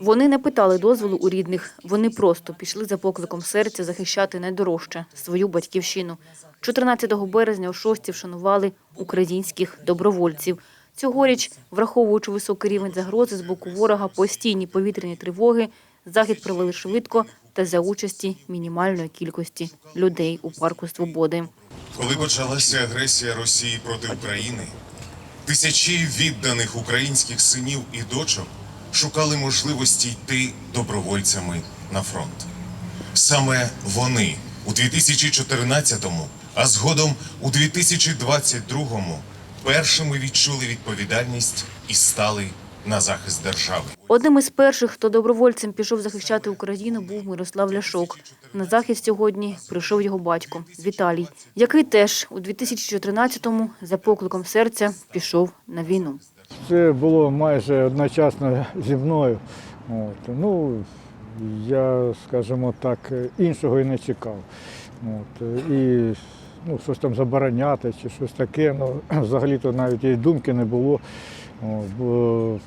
Вони не питали дозволу у рідних. Вони просто пішли за покликом серця захищати найдорожче свою батьківщину. 14 березня о 6 вшанували українських добровольців. Цьогоріч, враховуючи високий рівень загрози з боку ворога, постійні повітряні тривоги, захід провели швидко та за участі мінімальної кількості людей у парку Свободи. Коли почалася агресія Росії проти України, тисячі відданих українських синів і дочок шукали можливості йти добровольцями на фронт. Саме вони у 2014-му, а згодом у 2022-му першими відчули відповідальність і стали на захист держави. Одним із перших, хто добровольцем пішов захищати Україну, був Мирослав Ляшок. На захист сьогодні прийшов його батько Віталій, який теж у 2014-му за покликом серця пішов на війну. Це було майже одночасно зі мною. От. Ну, я, скажімо так, іншого і не чекав. От. І ну, щось там забороняти чи щось таке. Ну, взагалі-то навіть і думки не було. От. Бо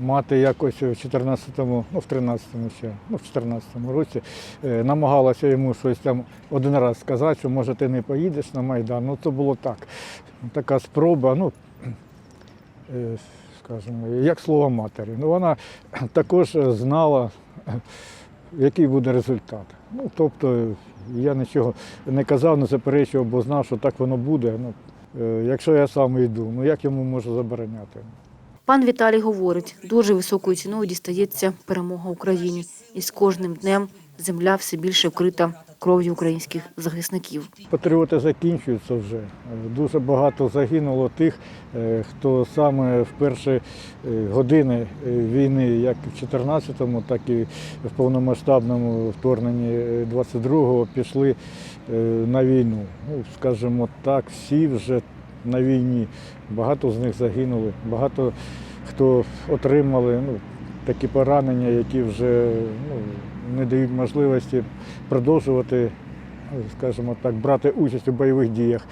мати якось в 14-му, ну в 13-му ще, ну в 14-му році е, намагалася йому щось там один раз сказати, що може ти не поїдеш на Майдан. Ну це було так. Така спроба. Ну, скажімо, як слово матері. Ну, вона також знала, який буде результат. Ну, тобто я нічого не казав, не заперечував, бо знав, що так воно буде. Ну, е, якщо я сам йду, ну як йому можу забороняти? Пан Віталій говорить, дуже високою ціною дістається перемога Україні. І з кожним днем земля все більше вкрита кров'ю українських захисників. Патріоти закінчуються вже. Дуже багато загинуло тих, е, хто саме в перші е, години е, війни, як в 14-му, так і в повномасштабному вторгненні 22-го пішли на війну. Ну, скажімо так, всі вже на війні. Багато з них загинули, багато хто отримали ну, такі поранення, які вже ну, не дають можливості продовжувати, скажімо так, брати участь у бойових діях.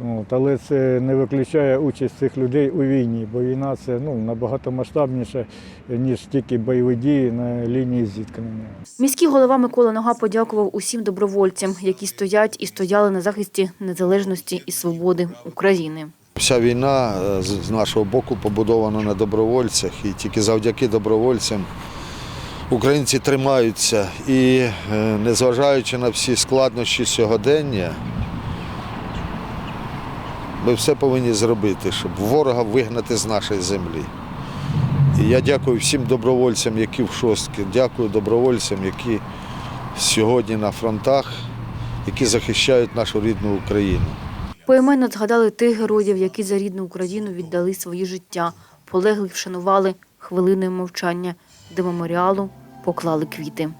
От, але це не виключає участь цих людей у війні, бо війна це ну, набагато масштабніше, ніж тільки бойові дії на лінії зіткнення. Міський голова Микола Нога подякував усім добровольцям, які стоять і стояли на захисті незалежності і свободи України. Вся війна е, з нашого боку побудована на добровольцях, і тільки завдяки добровольцям українці тримаються. І е, незважаючи на всі складнощі сьогодення, ми все повинні зробити, щоб ворога вигнати з нашої землі. І я дякую всім добровольцям, які в шостки, дякую добровольцям, які сьогодні на фронтах, які захищають нашу рідну Україну. Поіменно згадали тих героїв, які за рідну Україну віддали свої життя. Полеглих вшанували хвилиною мовчання, де меморіалу поклали квіти.